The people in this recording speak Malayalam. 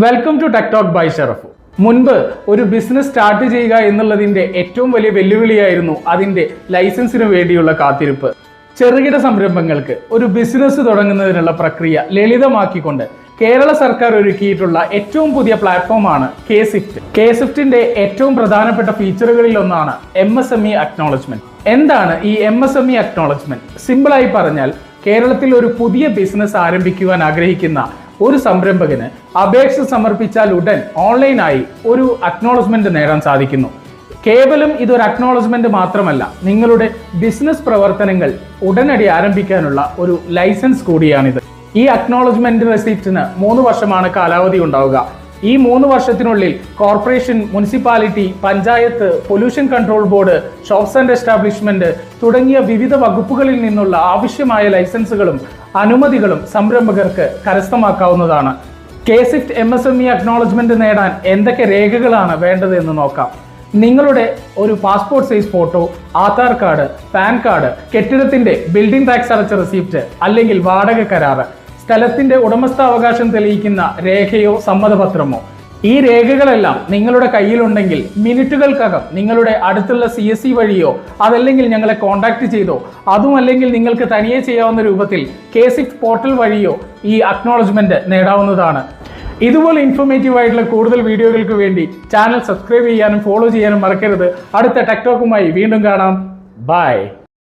Welcome to tech talk by Sharafu മുൻപ് ഒരു ബിസിനസ് സ്റ്റാർട്ട് ചെയ്യുക എന്നുള്ളതിന്റെ ഏറ്റവും വലിയ വെല്ലുവിളിയായിരുന്നു അതിന്റെ ലൈസൻസിന് വേണ്ടിയുള്ള കാത്തിരിപ്പ്. ചെറുകിട സംരംഭങ്ങൾക്ക് ഒരു ബിസിനസ് തുടങ്ങുന്നതിനുള്ള പ്രക്രിയ ലളിതമാക്കിക്കൊണ്ട് കേരള സർക്കാർ ഒരുക്കിയിട്ടുള്ള ഏറ്റവും പുതിയ പ്ലാറ്റ്ഫോമാണ് കെ സിഫ്റ്റ് കെ സിഫ്റ്റിന്റെ ഏറ്റവും പ്രധാനപ്പെട്ട ഫീച്ചറുകളിൽ ഒന്നാണ് M S M E acknowledgement എന്താണ് ഈ M S M E acknowledgement സിമ്പിളായി പറഞ്ഞാൽ കേരളത്തിൽ ഒരു പുതിയ ബിസിനസ് ആരംഭിക്കുവാൻ ആഗ്രഹിക്കുന്ന ഒരു സംരംഭകന് അപേക്ഷ സമർപ്പിച്ചാൽ ഉടൻ ഓൺലൈനായി ഒരു അക്നോളജ്മെന്റ് നേടാൻ സാധിക്കുന്നു. കേവലം ഇതൊരു അക്നോളജ്മെന്റ് മാത്രമല്ല നിങ്ങളുടെ ബിസിനസ് പ്രവർത്തനങ്ങൾ ഉടനടി ആരംഭിക്കാനുള്ള ഒരു ലൈസൻസ് കൂടിയാണിത്. ഈ അക്നോളജ്മെന്റ് റെസിപ്റ്റിന് മൂന്ന് വർഷമാണ് കാലാവധി ഉണ്ടാവുക. ഈ മൂന്ന് വർഷത്തിനുള്ളിൽ corporation municipality panchayat pollution control board shops and establishment തുടങ്ങിയ വിവിധ വകുപ്പുകളിൽ നിന്നുള്ള ആവശ്യമായ ലൈസൻസുകളും അനുമതികളും സംരംഭകർക്ക് കരസ്ഥമാക്കാവുന്നതാണ്. K SWIFT M S M E acknowledgement നേടാൻ എന്തൊക്കെ രേഖകളാണ് വേണ്ടതെന്ന് നോക്കാം. നിങ്ങളുടെ ഒരു passport size photo Aadhaar card PAN card കെട്ടിടത്തിന്റെ ബിൽഡിംഗ് ടാക്സ് അടച്ച റെസിപ്റ്റ് അല്ലെങ്കിൽ വാടക കരാറ് സ്ഥലത്തിന്റെ ഉടമസ്ഥാവകാശം തെളിയിക്കുന്ന രേഖയോ സമ്മതപത്രമോ? ഈ രേഖകളെല്ലാം നിങ്ങളുടെ കയ്യിലുണ്ടെങ്കിൽ മിനിറ്റുകൾക്കകം നിങ്ങളുടെ അടുത്തുള്ള സി എസ് സി വഴിയോ അതല്ലെങ്കിൽ ഞങ്ങളെ കോൺടാക്ട് ചെയ്തോ അതും അല്ലെങ്കിൽ നിങ്ങൾക്ക് തനിയെ ചെയ്യാവുന്ന രൂപത്തിൽ കെ സിക്സ് പോർട്ടൽ വഴിയോ ഈ അക്നോളജ്മെന്റ് നേടാവുന്നതാണ്. ഇതുപോലെ ഇൻഫോർമേറ്റീവ് ആയിട്ടുള്ള കൂടുതൽ വീഡിയോകൾക്ക് വേണ്ടി ചാനൽ സബ്സ്ക്രൈബ് ചെയ്യാനും ഫോളോ ചെയ്യാനും മറക്കരുത്. അടുത്ത ടെക്ടോക്കുമായി വീണ്ടും കാണാം. ബൈ